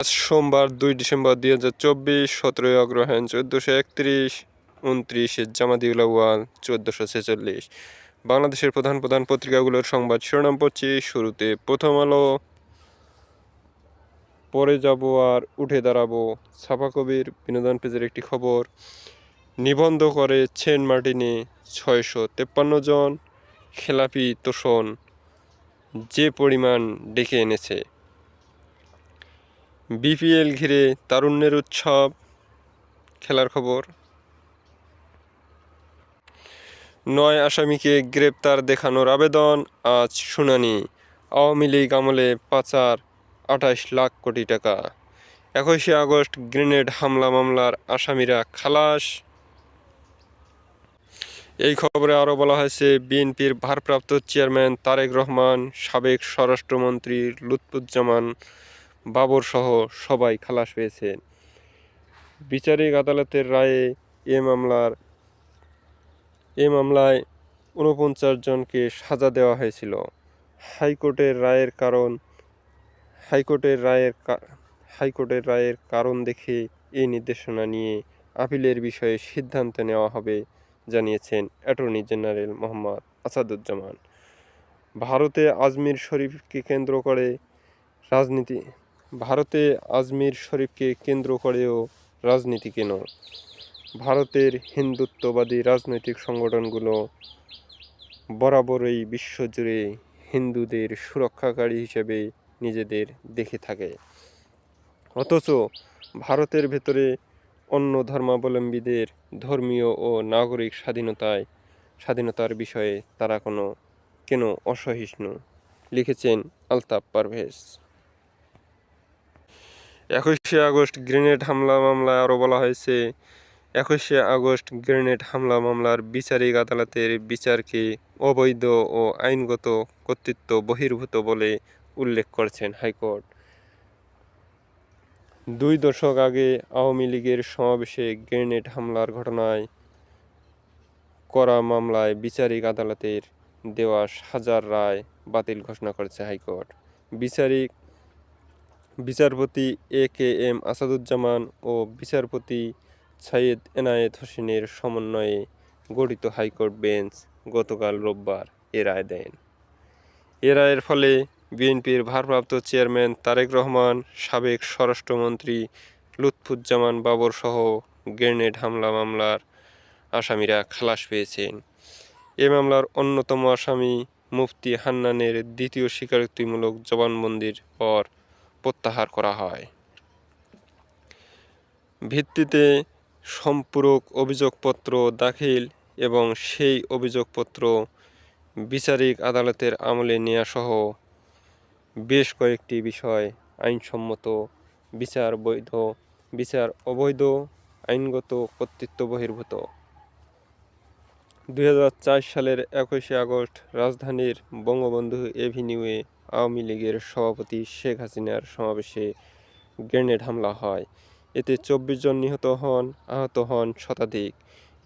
সোমবার দুই ডিসেম্বর দুই হাজার চব্বিশ, সতেরোই অগ্রহায়ণ চোদ্দোশো একত্রিশ, উনত্রিশে জামাদিউল আউয়াল চোদ্দোশো ছেচল্লিশ। বাংলাদেশের প্রধান প্রধান পত্রিকাগুলোর সংবাদ শিরোনাম পড়ছি। শুরুতে প্রথম আলো। পরে যাব আর উঠে দাঁড়াবো ছাপা কবির বিনোদন পেজের একটি খবর। নিবন্ধ করে সেন্ট মার্টিনে ছয়শো তেপ্পান্ন জন খেলাপি তোষণ যে পরিমাণ ডেকে এনেছে। বিপিএল ঘিরে তারুণ্যের উৎসব, খেলার খবর। নয় আসামিকে গ্রেপ্তার দেখানোর আবেদন, আজ শুনানি। আওয়ামী লীগ আমলে পাচার, আঠাশ লাখ কোটি টাকা। একুশে আগস্ট গ্রেনেড হামলা মামলার আসামিরা খালাস। এই খবরে আরও বলা হয়েছে, বিএনপির ভারপ্রাপ্ত চেয়ারম্যান তারেক রহমান, সাবেক স্বরাষ্ট্রমন্ত্রী লুৎফুজ্জামান বাবর সহ সবাই খালাস পেয়েছেন বিচারিক আদালতের রায়ে এ মামলার এ মামলায় ঊনপঞ্চাশ জনকে সাজা দেওয়া হয়েছিল। হাইকোর্টের রায়ের কারণ হাইকোর্টের রায়ের হাইকোর্টের রায়ের কারণ দেখে এই নির্দেশনা নিয়ে আপিলের বিষয়ে সিদ্ধান্ত নেওয়া হবে, জানিয়েছেন অ্যাটর্নি জেনারেল মোহাম্মদ আসাদুজ্জামান। ভারতে আজমির শরীফকে কেন্দ্র করে রাজনীতি ভারতে আজমির শরীফকে কেন্দ্র করেও রাজনীতি কেন? ভারতের হিন্দুত্ববাদী রাজনৈতিক সংগঠনগুলো বরাবরই বিশ্বজুড়ে হিন্দুদের সুরক্ষাকারী হিসেবে নিজেদের দেখে থাকে। অথচ ভারতের ভেতরে অন্য ধর্মাবলম্বীদের ধর্মীয় ও নাগরিক স্বাধীনতায়, স্বাধীনতার বিষয়ে তারা কোনো, কেন অসহিষ্ণু? লিখেছেন আলতাফ পারভেজ। একুশে আগস্ট গ্রেনেড হামলা মামলায় আরও বলা হয়েছে। একুশে আগস্ট গ্রেনেড হামলা মামলার বিচারিক আদালতের বিচারকে অবৈধ ও আইনগত কর্তৃত্ব বহির্ভূত বলে উল্লেখ করেছেন হাইকোর্ট। দুই দশক আগে আওয়ামী লীগের সমাবেশে গ্রেনেড হামলার ঘটনায় করা মামলায় বিচারিক আদালতের দেওয়া সাজার রায় বাতিল ঘোষণা করেছে হাইকোর্ট। বিচারিক বিচারপতি এ কে এম আসাদুজ্জামান ও বিচারপতি সাইয়েদ এনায়েত হোসেনের সমন্বয়ে গঠিত হাইকোর্ট বেঞ্চ গতকাল রোববার এ রায় দেন। এ রায়ের ফলে বিএনপির ভারপ্রাপ্ত চেয়ারম্যান তারেক রহমান, সাবেক স্বরাষ্ট্রমন্ত্রী লুৎফুজ্জামান বাবর সহ গ্রেনেড হামলা মামলার আসামিরা খালাস পেয়েছেন। এ মামলার অন্যতম আসামি মুফতি হান্নানের দ্বিতীয় স্বীকারোক্তিমূলক জবানবন্দির পর প্রত্যাহার করা হয়। ভিত্তিতে সম্পূরক অভিযোগপত্র দাখিল এবং সেই অভিযোগপত্র বিচারিক আদালতের আমলে নেওয়া সহ বেশ কয়েকটি বিষয় আইনসম্মত, বিচার বৈধ, বিচার অবৈধ, আইনগত কর্তৃত্ব বহির্ভূত। দুই হাজার চার সালের একুশে আগস্ট রাজধানীর বঙ্গবন্ধু এভিনিউয়ে আওয়ামী লীগের সভাপতি শেখ হাসিনার সমাবেশে গ্রেনেড হামলা হয়। এতে চব্বিশ জন নিহত হন, আহত হন শতাধিক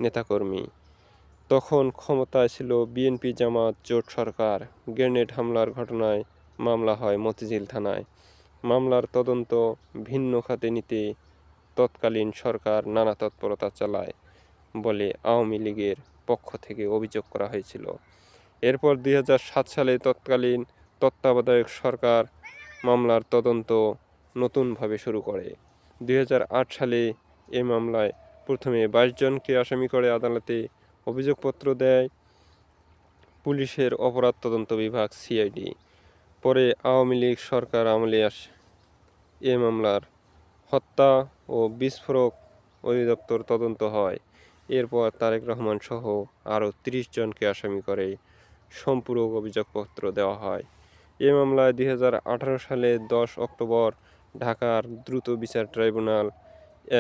নেতাকর্মী। তখন ক্ষমতায় ছিল বিএনপি জামাত জোট সরকার। গ্রেনেড হামলার ঘটনায় মামলা হয় মতিঝিল থানায়। মামলার তদন্ত ভিন্ন খাতে নিতে তৎকালীন সরকার নানা তৎপরতা চালায় বলে আওয়ামী লীগের পক্ষ থেকে অভিযোগ করা হয়েছিল। এরপর দুই হাজার সাত সালে তৎকালীন তত্ত্বাবধায়ক সরকার মামলার তদন্ত নতুনভাবে শুরু করে। দু হাজার আট সালে এ মামলায় প্রথমে বাইশ জনকে আসামি করে আদালতে অভিযোগপত্র দেয় পুলিশের অপরাধ তদন্ত বিভাগ সিআইডি। পরে আওয়ামী লীগ সরকার আমলে আসে এ মামলার হত্যা ও বিস্ফোরক অধিদপ্তর তদন্ত হয়। এরপর তারেক রহমান সহ আরও তিরিশ জনকে আসামি করে সম্পূরক অভিযোগপত্র দেওয়া হয়। এ মামলায় দুই হাজার আঠারো সালে দশ অক্টোবর ঢাকার দ্রুত বিচার ট্রাইব্যুনাল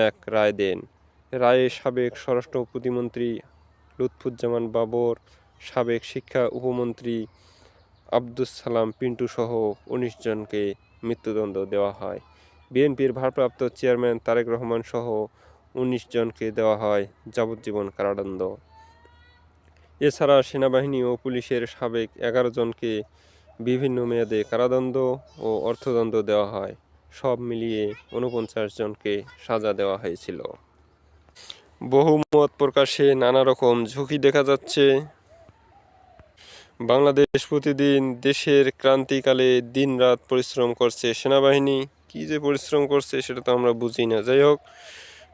এক রায় দেন। রায়ে সাবেক স্বরাষ্ট্র প্রতিমন্ত্রী লুৎফুজ্জামান বাবর, সাবেক শিক্ষা উপমন্ত্রী আব্দুস সালাম পিন্টু সহ উনিশ জনকে মৃত্যুদণ্ড দেওয়া হয়। বিএনপির ভারপ্রাপ্ত চেয়ারম্যান তারেক রহমান সহ উনিশ জনকে দেওয়া হয় যাবজ্জীবন কারাদণ্ড। এছাড়া সেনাবাহিনী ও পুলিশের সাবেক এগারো জনকে বিভিন্ন মেয়াদে কারাদণ্ড ও অর্থদণ্ড দেওয়া হয়। সব মিলিয়ে উনপঞ্চাশ জনকে সাজা দেওয়া হয়েছিল। বহুমত প্রকাশে নানা রকম ঝুঁকি দেখা যাচ্ছে। বাংলাদেশ প্রতিদিন দেশের ক্রান্তিকালে দিনরাত পরিশ্রম করছে সেনাবাহিনী। কি যে পরিশ্রম করছে সেটা তো আমরা বুঝি না। যাই হোক,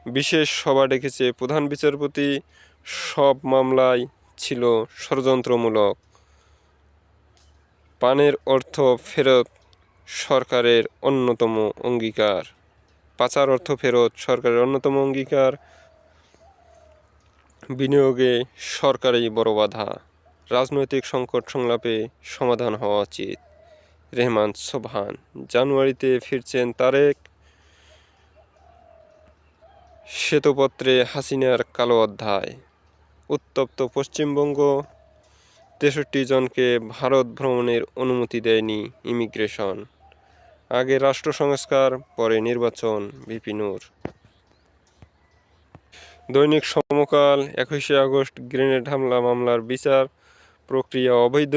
বিশেষ সভা ডেকেছে প্রধান বিচারপতি। সব মামলায় ছিল ষড়যন্ত্রমূলক। পানের অর্থ ফেরত সরকারের অন্যতম অঙ্গীকার। পাচার অর্থ ফেরত সরকারের অন্যতম অঙ্গীকার। বিনিয়োগে সরকারই বড় বাধা। রাজনৈতিক সংকট সংলাপে সমাধান হওয়া উচিত। রেহমান সোবহান, জানুয়ারিতে ফিরছেন তারেক। শ্বেতপত্রে হাসিনার কালো অধ্যায়। উত্তপ্ত পশ্চিমবঙ্গ তেষট্টি জনকে ভারত ভ্রমণের অনুমতি দেয়নি ইমিগ্রেশন। আগে রাষ্ট্র সংস্কার, পরে নির্বাচন বিপিনুর দৈনিক সমকাল একুশে আগস্ট, গ্রেনেড হামলা, মামলার বিচার প্রক্রিয়া অবৈধ।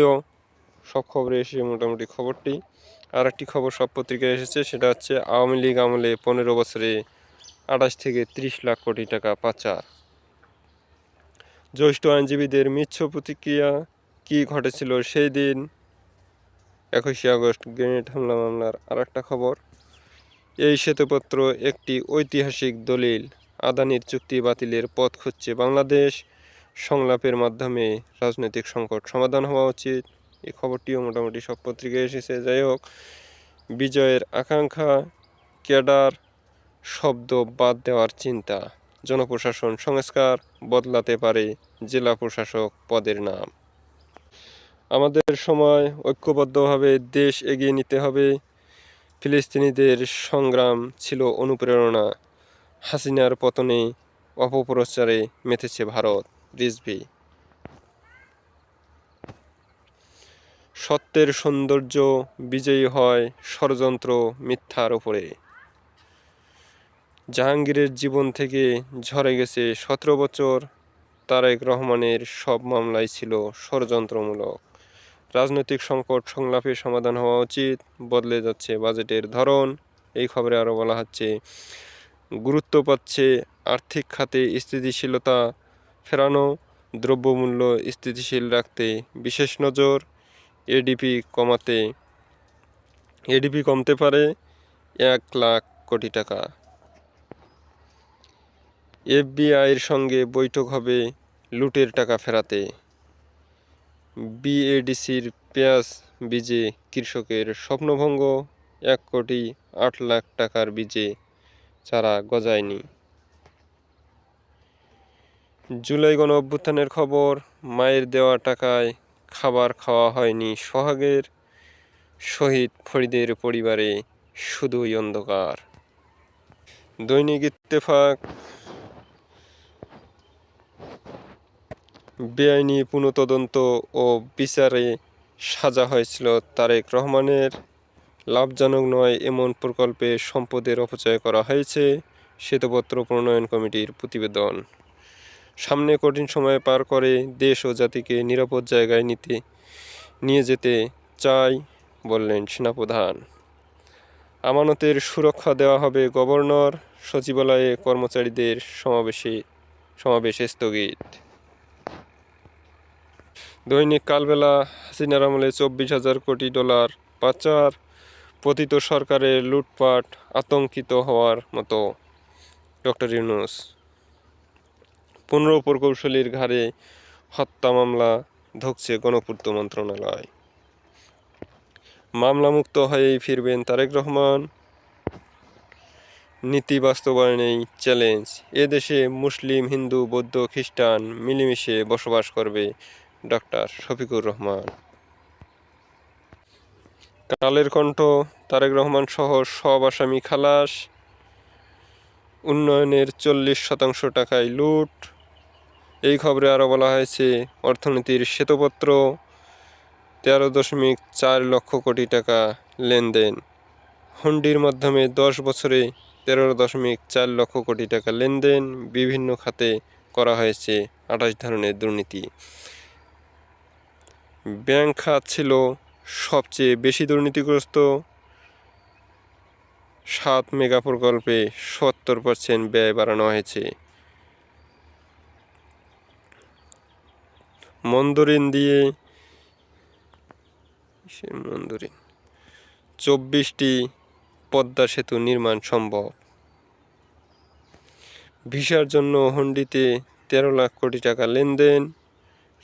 সব খবরে এসে মোটামুটি খবরটি। আর একটি খবর সব পত্রিকায় এসেছে, সেটা হচ্ছে আওয়ামী লীগ আমলে পনেরো বছরে আঠাশ থেকে ত্রিশ লাখ কোটি টাকা পাচার। জ্যৈষ্ঠ আইনজীবীদের মিচ্ছ প্রতিক্রিয়া কি ঘটেছিল সেই দিন একুশে আগস্ট গ্রেনেড হামলা মামলার আর একটা খবর। এই শ্বেতপত্র একটি ঐতিহাসিক দলিল। আদানির চুক্তি বাতিলের পথ খুঁজছে বাংলাদেশ। সংলাপের মাধ্যমে রাজনৈতিক সংকট সমাধান হওয়া উচিত। এই খবরটিও মোটামুটি সব পত্রিকায় এসেছে। যাই হোক, বিজয়ের আকাঙ্ক্ষা, ক্যাডার, শব্দ বাদ দেওয়ার চিন্তা। জনপ্রশাসন সংস্কার বদলাতে পারে জেলা প্রশাসক পদের নাম। আমাদের সময় ঐক্যবদ্ধভাবে দেশ এগিয়ে নিতে হবে। ফিলিস্তিনিদের সংগ্রাম ছিল অনুপ্রেরণা। হাসিনার পতনে অপপ্রচারে মেতেছে ভারত, রিজভি। সত্যের সৌন্দর্য বিজয়ী হয় ষড়যন্ত্র মিথ্যার ওপরে জাহাঙ্গীরের জীবন থেকে ঝরে গেছে সতেরো বছর তারেক রহমানের সব মামলাই ছিল ষড়যন্ত্রমূলক। রাজনৈতিক সংকট সংলাপে সমাধান হওয়া উচিত, বদলে যাচ্ছে বাজেটের ধরন। এই খবরে আরও বলা হচ্ছে, গুরুত্ব পাচ্ছে আর্থিক খাতে স্থিতিশীলতা ফেরানো, দ্রব্যমূল্য স্থিতিশীল রাখতে বিশেষ নজর। এডিপি কমাতে এডিপি কমতে পারে এক লাখ কোটি টাকা। এফবিআইয়ের সঙ্গে বৈঠক হবে লুটের টাকা ফেরাতে। বিএডিসির পেঁয়াজ বীজে কৃষকের স্বপ্নভঙ্গ। এক কোটি আট লাখ টাকার বীজে চারা গজায়নি। জুলাই গণ অভ্যুত্থানের খবর, মায়ের দেওয়া টাকায় খাবার খাওয়া হয়নি সোহাগের। শহীদ ফরিদের পরিবারে শুধুই অন্ধকার। দৈনিক ইত্তেফাক বেআইনি পুনঃতদন্ত ও বিচারে সাজা হয়েছিল তারেক রহমানের। লাভজনক নয় এমন প্রকল্পে সম্পদের অপচয় করা হয়েছে শ্বেতপত্র প্রণয়ন কমিটির প্রতিবেদন। সামনে কঠিন সময় পার করে দেশ ও জাতিকে নিরাপদ জায়গায় নিতে, নিয়ে যেতে চাই বললেন সেনাপ্রধান। আমানতের সুরক্ষা দেওয়া হবে গভর্নর সচিবালয়ে কর্মচারীদের সমাবেশে, সমাবেশ স্থগিত। দৈনিক কালবেলা হাসিনার আমলে চব্বিশ হাজার কোটি ডলার পাচার, পতিত সরকারের লুটপাট আতঙ্কিত হওয়ার মতো। ডক্টর ইউনুস পনেরো প্রকৌশলীর ঘাড়ে হত্যা মামলা ধুকছে গণপূর্ত মন্ত্রণালয়। মামলামুক্ত হয়েই ফিরবেন তারেক রহমান। নীতি বাস্তবায়নেই চ্যালেঞ্জ। এদেশে মুসলিম, হিন্দু, বৌদ্ধ, খ্রিস্টান মিলেমিশে বসবাস করবে ডক্টর শফিকুর রহমান। কালের কণ্ঠ, তারেক রহমান সহ সব আসামি খালাস। উন্নয়নের চল্লিশ শতাংশ টাকায় লুট। এই খবরে আরও বলা হয়েছে, অর্থনীতির শ্বেতপত্র, তেরো দশমিক চার লক্ষ কোটি টাকা লেনদেন। হুন্ডির মাধ্যমে দশ বছরে তেরো দশমিক চার লক্ষ কোটি টাকা লেনদেন। বিভিন্ন খাতে করা হয়েছে আঠাশ ধরনের দুর্নীতি। ব্যাংক খাত ছিল সবচেয়ে বেশি দুর্নীতিগ্রস্ত। সাত মেগা প্রকল্পে সত্তর পার্সেন্ট ব্যয় বাড়ানো হয়েছে। মন্দরিন দিয়ে মন্দরিন। চব্বিশটি পদ্মা সেতু নির্মাণ সম্ভব। ভিসার জন্য হন্ডিতে তেরো লাখ কোটি টাকা লেনদেন।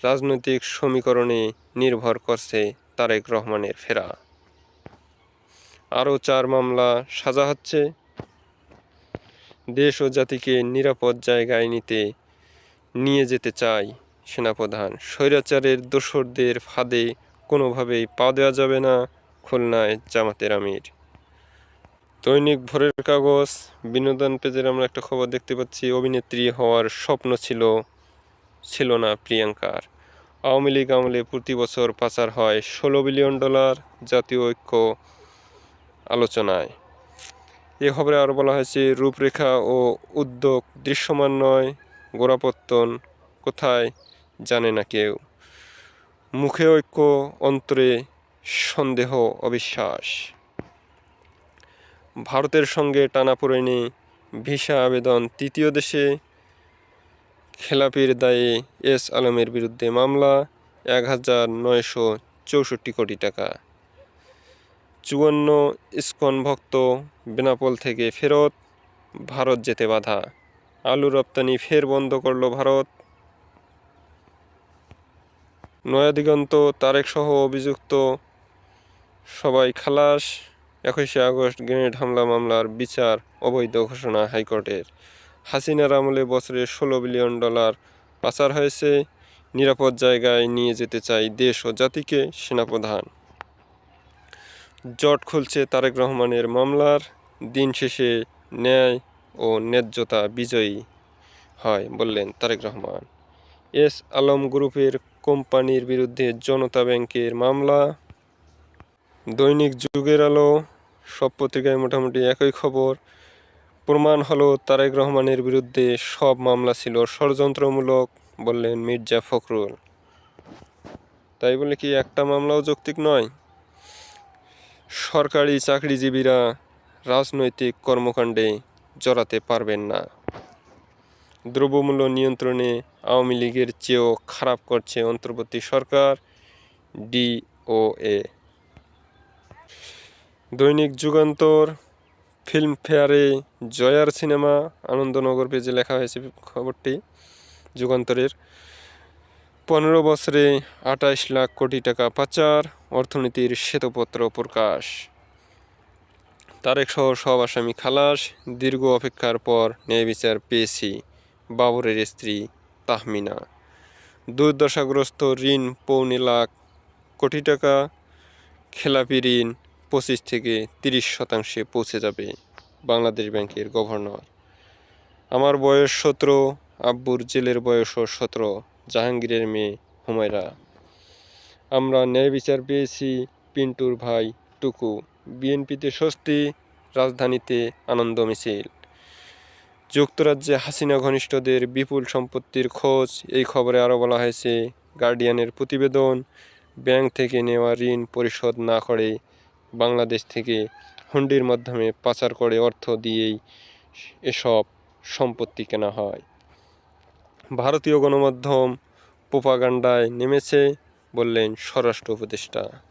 রাজনৈতিক সমীকরণে নির্ভর করছে তারেক রহমানের ফেরা। আরও চার মামলা সাজা হচ্ছে। দেশ ও জাতিকে নিরাপদ জায়গায় নিতে নিয়ে যেতে চায় সেনাপ্রধান। স্বৈরাচারের দোসরদের ফাঁদে কোনোভাবেই পা দেওয়া যাবে না খুলনায় জামাতের আমির। দৈনিক ভোরের কাগজ, বিনোদন পেজের আমরা একটা খবর দেখতে পাচ্ছি। অভিনেত্রী হওয়ার স্বপ্ন ছিল ছিল না প্রিয়াঙ্কার। আওয়ামী লীগ আমলে প্রতি বছর পাচার হয় ষোলো বিলিয়ন ডলার জাতীয় ঐক্য আলোচনায়। এ খবরে আরও বলা হয়েছে, রূপরেখা ও উদ্যোগ দৃশ্যমান নয়, গোড়াপত্তন কোথায় জানে না কেউ। মুখে ঐক্য, অন্তরে সন্দেহ, অবিশ্বাস। ভারতের সঙ্গে টানাপোড়েনে ভিসা আবেদন, তৃতীয় দেশে খেলাপির দায়ে এস আলমের বিরুদ্ধে মামলা এক হাজার নয়শো চৌষট্টি কোটি টাকা। চুয়ান্ন ইস্কন ভক্ত বেনাপোল থেকে ফেরত, ভারত যেতে বাধা। আলু রপ্তানি ফের বন্ধ করল ভারত। নয়াদিগন্ত তারেক সহ অভিযুক্ত সবাই খালাস। একুশে আগস্ট গ্রেনেড হামলা মামলার বিচার অবৈধ ঘোষণা হাইকোর্টের। হাসিনার আমলে বছরে ষোলো বিলিয়ন ডলার পাচার হয়েছে। নিরাপদ জায়গায় নিয়ে যেতে চাই দেশ ও জাতিকে সেনাপ্রধান। জট খুলছে তারেক রহমানের মামলার। দিন শেষে ন্যায় ও ন্যায্যতা বিজয়ী হয় বললেন তারেক রহমান। এস আলম গ্রুপের কোম্পানির বিরুদ্ধে জনতা ব্যাংকের মামলা। দৈনিক যুগের আলো, সব পত্রিকায় মোটামুটি একই খবর। প্রমাণ হলো তারেক রহমানের বিরুদ্ধে সব মামলা ছিল ষড়যন্ত্রমূলক, বললেন মির্জা ফখরুল। তাই বলে কি একটা মামলাও যৌক্তিক নয়? সরকারি চাকরিজীবীরা রাজনৈতিক কর্মকাণ্ডে জড়াতে পারবেন না। দ্রব্যমূল্য নিয়ন্ত্রণে আওয়ামী লীগের চেয়েও খারাপ করছে অন্তর্বর্তী সরকার, ডিওএ। দৈনিক যুগান্তর ফিল্মফেয়ারে জয়ার সিনেমা আনন্দনগর পেজে লেখা হয়েছে খবরটি। যুগান্তরের পনেরো বছরে আঠাইশ লাখ কোটি টাকা পাচার, অর্থনীতির শ্বেতপত্র প্রকাশ। তারেক সহ সব আসামি খালাস, দীর্ঘ অপেক্ষার পর ন্যায় বিচার পেয়েছি বাবরের স্ত্রী তাহমিনা। দুর্দশাগ্রস্ত ঋণ পৌনে লাখ কোটি টাকা, খেলাপি ঋণ পঁচিশ থেকে তিরিশ শতাংশে পৌঁছে যাবে বাংলাদেশ ব্যাংকের গভর্নর। আমার বয়স সতেরো, আব্বুর জেলের বয়সও সতেরো, জাহাঙ্গীরের মেয়ে হুমায়রা। আমরা ন্যায় বিচার পেয়েছি পিন্টুর ভাই টুকু। বিএনপিতে স্বস্তি, রাজধানীতে আনন্দ মিছিল। যুক্তরাজ্যে হাসিনা ঘনিষ্ঠদের বিপুল সম্পত্তির খোঁজ, এই খবরে আরও বলা হয়েছে, গার্ডিয়ানের প্রতিবেদন, ব্যাংক থেকে নেওয়া ঋণ পরিশোধ না করে বাংলাদেশ থেকে হুন্ডির মাধ্যমে পাচার করে অর্থ দিয়েই এসব সম্পত্তি কেনা হয়। ভারতীয় গণমাধ্যম প্রোপাগান্ডায় নেমেছে বললেন স্বরাষ্ট্র উপদেষ্টা।